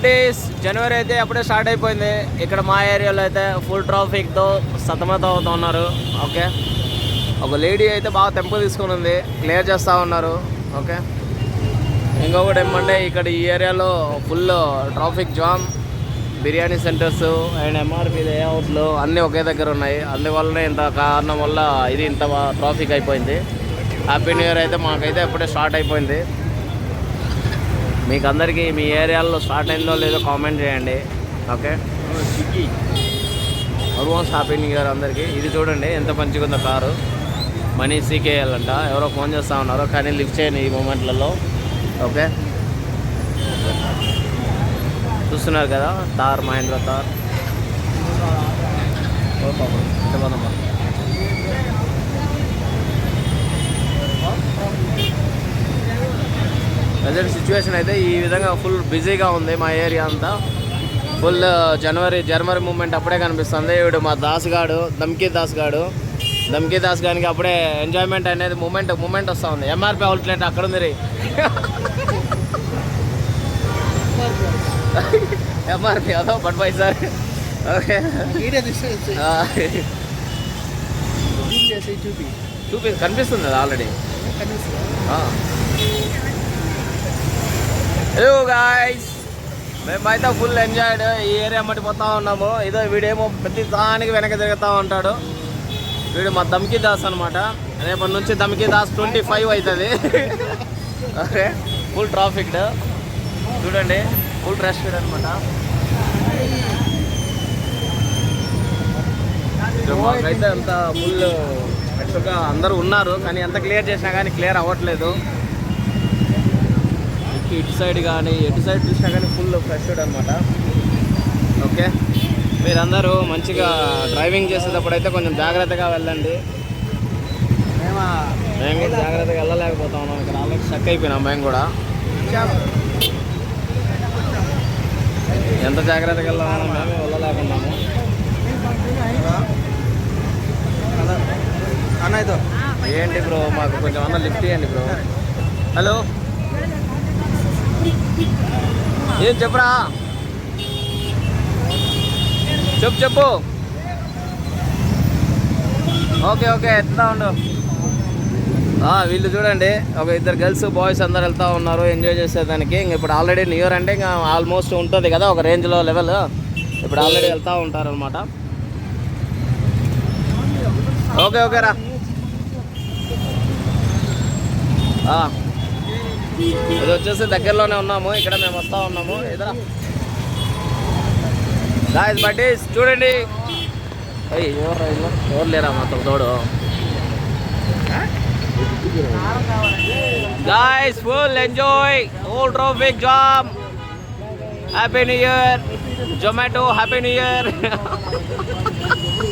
ఒకటి జనవరి అయితే అప్పుడే స్టార్ట్ అయిపోయింది. ఇక్కడ మా ఏరియాలో అయితే ఫుల్ ట్రాఫిక్తో సతమతం అవుతూ ఉన్నారు. ఓకే? ఒక లేడీ అయితే బాగా తెంపు తీసుకుని ఉంది. క్లియర్ చేస్తూ ఉన్నారు. ఓకే? ఇంకొకటి ఏమంటే ఇక్కడ ఈ ఏరియాలో full traffic jam biryani centers and MRP లేఅవుట్లు అన్నీ ఒకే దగ్గర ఉన్నాయి. అందువల్లనే ఇంత కారణం వల్ల ఇది ఇంత ట్రాఫిక్ అయిపోయింది. హ్యాపీ న్యూ ఇయర్ అయితే మాకైతే అప్పుడే స్టార్ట్ అయిపోయింది. మీకు అందరికీ మీ ఏరియాలో స్టార్ట్ అయిందో లేదో కామెంట్ చేయండి. Okay? Advance happy new year అందరికీ. ఇది చూడండి ఎంత మంచిగా ఉందో కారు. మనీ సీకేఎల్ అంట. ఎవరో ఫోన్ చేస్తూ ఉన్నారు కానీ లిఫ్ట్ చేయండి ఈ మూమెంట్లలో. ఓకే? చూస్తున్నారు కదా తార్ మహేంద్ర తార్. ఓ పాపం, ఎంత బాగుందమ్మా. ప్రజెంట్ సిచ్యువేషన్ అయితే ఈ విధంగా ఫుల్ బిజీగా ఉంది మా ఏరియా అంతా. ఫుల్ జనవరి జనవరి మూమెంట్ అప్పుడే కనిపిస్తుంది. వీడు మా దాస్ గాడు దమ్కి దాస్ గాడు దమ్కి దాస్ గానికి అప్పుడే ఎంజాయ్మెంట్ అనేది మూమెంట్ మూమెంట్ వస్తూ ఉంది ఎంఆర్పి అవుట్లెట్ అక్కడ ఉంది రీ. ఎంఆర్పి అదో బట్ బై సార్ ఓకే చూపి. చూపి కనిపిస్తుంది ఆల్రెడీ కనిపిస్తుందా? హలో గాయస్ మేమైతే ఫుల్ ఎంజాయ్డ్ ఈ ఏరియా మట్టి పోతా ఉన్నాము. ఇదో వీడేమో ప్రతి దానికి వెనక తిరుగుతూ ఉంటాడు. వీడు మా దమ్కి దాస్ అనమాట రేపటి నుంచి దమ్కి దాస్ ట్వంటీ ఫైవ్ అవుతుంది. ఓకే. ఫుల్ ట్రాఫిక్ చూడండి. ఫుల్ రష్ అనమాట మాకైతే అంత ఫుల్ యాక్చువల్గా అందరూ ఉన్నారు. కానీ ఎంత క్లియర్ చేసినా కానీ క్లియర్ అవ్వట్లేదు. ఇటు ఇటు సైడ్ కానీ ఎటు సైడ్ చూసినా కానీ ఫుల్ ఫ్రెష్ అనమాట ఓకే? మీరందరూ మంచిగా డ్రైవింగ్ చేసేటప్పుడు అయితే కొంచెం జాగ్రత్తగా వెళ్ళండి. మేమా? మేము కూడా జాగ్రత్తగా వెళ్ళలేకపోతా ఉన్నాం ఇక్కడ ఆల్రెడీ స్టక్ అయిపోయినాం మేము కూడా. ఎంత జాగ్రత్తగా వెళ్ళాలన్నా మేమే వెళ్ళలేకున్నాము. అన్న ఇదో. ఏంటి బ్రో? మాకు కొంచెం అన్న లిఫ్ట్ ఇవ్వండి బ్రో. హలో? ఏం చెప్పరా? చెప్పు చెప్పు. ఓకే ఓకే ఎత్తుతా ఉండు. వీళ్ళు చూడండి ఒక ఇద్దరు గర్ల్స్ బాయ్స్ అందరు వెళ్తా ఉన్నారు ఎంజాయ్ చేసేదానికి ఇంక ఇప్పుడు ఆల్రెడీ న్యూ ఇయర్ అంటే ఇంకా ఆల్మోస్ట్ ఉంటుంది కదా ఒక రేంజ్లో లెవెల్. ఇప్పుడు ఆల్రెడీ వెళ్తూ ఉంటారు అనమాట ఓకే ఓకే రా. ఇది వచ్చేసి దగ్గరలోనే ఉన్నాము. ఇక్కడ మేము వస్తా ఉన్నాము. ఇదరా గాయస్ బట్టి చూడండి. అయ్యి ఎవరు లేరా తోడు Guys, full enjoy all traffic jam. Happy New Year. Zomato happy New Year.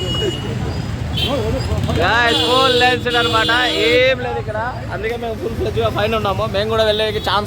Full lens అనమాట ఏం లేదు ఇక్కడ. అందుకే మేము ఫుల్ ఫ్లెజ్గా పైన ఉన్నాము. మేము కూడా వెళ్ళేకి ఛాన్స్